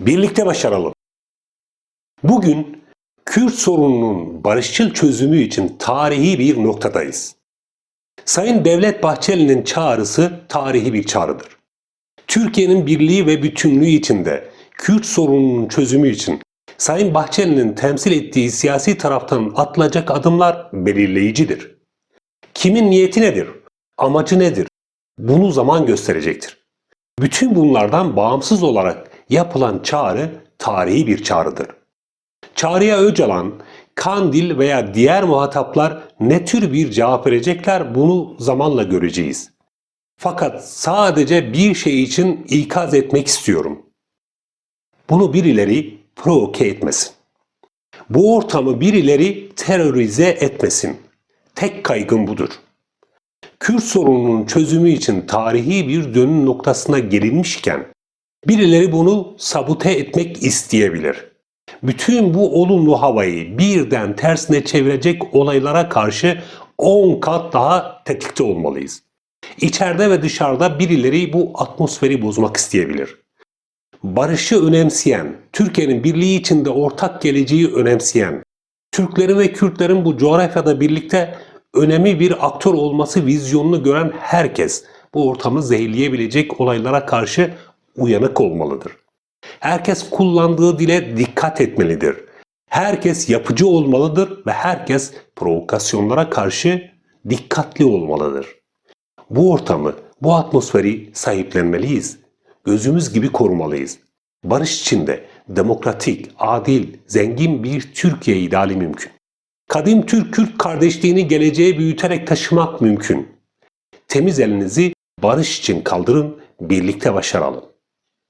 Birlikte başaralım. Bugün Kürt sorununun barışçıl çözümü için tarihi bir noktadayız. Sayın Devlet Bahçeli'nin çağrısı tarihi bir çağrıdır. Türkiye'nin birliği ve bütünlüğü içinde Kürt sorununun çözümü için Sayın Bahçeli'nin temsil ettiği siyasi taraftan atılacak adımlar belirleyicidir. Kimin niyeti nedir? Amacı nedir? Bunu zaman gösterecektir. Bütün bunlardan bağımsız olarak yapılan çağrı tarihi bir çağrıdır. Çağrıya Öcalan, Kandil veya diğer muhataplar ne tür bir cevap verecekler bunu zamanla göreceğiz. Fakat sadece bir şey için ikaz etmek istiyorum. Bunu birileri provoke etmesin. Bu ortamı birileri terörize etmesin. Tek kaygım budur. Kürt sorununun çözümü için tarihi bir dönüm noktasına gelinmişken birileri bunu sabote etmek isteyebilir. Bütün bu olumlu havayı birden tersine çevirecek olaylara karşı 10 kat daha tetikte olmalıyız. İçeride ve dışarıda birileri bu atmosferi bozmak isteyebilir. Barışı önemseyen, Türkiye'nin birliği içinde ortak geleceği önemseyen, Türklerin ve Kürtlerin bu coğrafyada birlikte önemli bir aktör olması vizyonunu gören herkes bu ortamı zehirleyebilecek olaylara karşı uyanık olmalıdır. Herkes kullandığı dile dikkat etmelidir. Herkes yapıcı olmalıdır ve herkes provokasyonlara karşı dikkatli olmalıdır. Bu ortamı, bu atmosferi sahiplenmeliyiz. Gözümüz gibi korumalıyız. Barış içinde demokratik, adil, zengin bir Türkiye ideali mümkün. Kadim Türk-Kürt kardeşliğini geleceğe büyüterek taşımak mümkün. Temiz elinizi barış için kaldırın, birlikte başaralım.